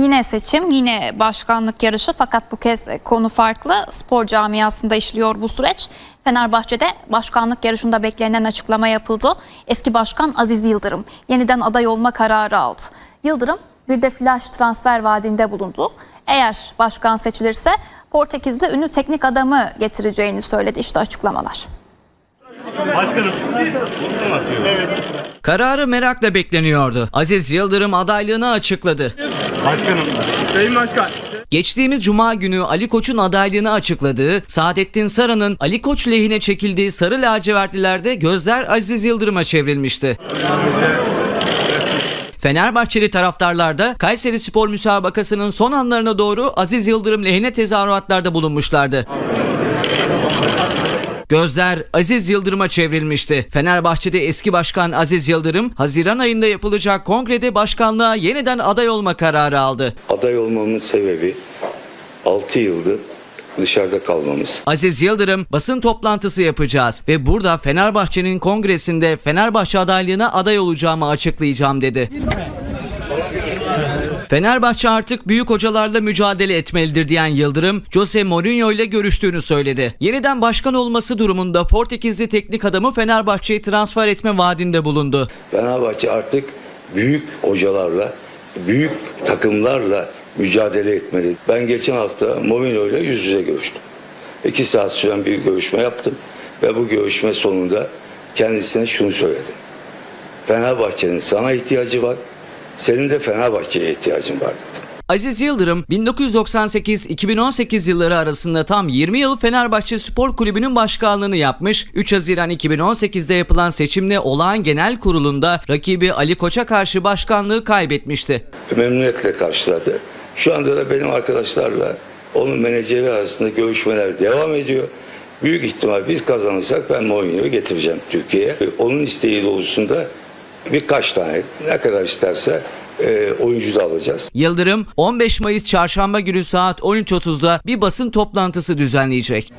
Yine seçim, yine başkanlık yarışı fakat bu kez konu farklı. Spor camiasında işliyor bu süreç. Fenerbahçe'de başkanlık yarışında beklenen açıklama yapıldı. Eski başkan Aziz Yıldırım yeniden aday olma kararı aldı. Yıldırım bir de flash transfer vaadinde bulundu. Eğer başkan seçilirse Portekiz'de ünlü teknik adamı getireceğini söyledi. İşte açıklamalar. Başkanım. Kararı merakla bekleniyordu. Aziz Yıldırım adaylığını açıkladı. Başkanım. Sayın Başkan. Geçtiğimiz cuma günü Ali Koç'un adaylığını açıkladığı, Saadettin Saran'ın Ali Koç lehine çekildiği sarı lacivertlilerde gözler Aziz Yıldırım'a çevrilmişti. Fenerbahçeli taraftarlar da Kayseri Spor müsabakasının son anlarına doğru Aziz Yıldırım lehine tezahüratlarda bulunmuşlardı. Gözler Aziz Yıldırım'a çevrilmişti. Fenerbahçe'de eski başkan Aziz Yıldırım, Haziran ayında yapılacak kongrede başkanlığa yeniden aday olma kararı aldı. Aday olmamın sebebi 6 yıldır dışarıda kalmamız. Aziz Yıldırım basın toplantısı yapacağız ve burada Fenerbahçe'nin kongresinde Fenerbahçe adaylığına aday olacağımı açıklayacağım dedi. Fenerbahçe artık büyük hocalarla mücadele etmelidir diyen Yıldırım, Jose Mourinho ile görüştüğünü söyledi. Yeniden başkan olması durumunda Portekizli teknik adamı Fenerbahçe'ye transfer etme vaadinde bulundu. Fenerbahçe artık büyük hocalarla, büyük takımlarla mücadele etmeli. Ben geçen hafta Mourinho ile yüz yüze görüştüm. İki saat süren bir görüşme yaptım ve bu görüşme sonunda kendisine şunu söyledim. Fenerbahçe'nin sana ihtiyacı var, senin de Fenerbahçe'ye ihtiyacın var dedim. Aziz Yıldırım 1998-2018 yılları arasında tam 20 yıl Fenerbahçe Spor Kulübü'nün başkanlığını yapmış. 3 Haziran 2018'de yapılan seçimle olağan genel kurulunda rakibi Ali Koç'a karşı başkanlığı kaybetmişti. memnuniyetle karşıladı. Şu anda da benim arkadaşlarla onun menajeri arasında görüşmeler devam ediyor. Büyük ihtimal biz kazanırsak ben Mourinho'yu getireceğim Türkiye'ye. Onun isteği doğrultusunda birkaç tane ne kadar isterse e, oyuncu da alacağız. Yıldırım 15 Mayıs çarşamba günü saat 13.30'da bir basın toplantısı düzenleyecek.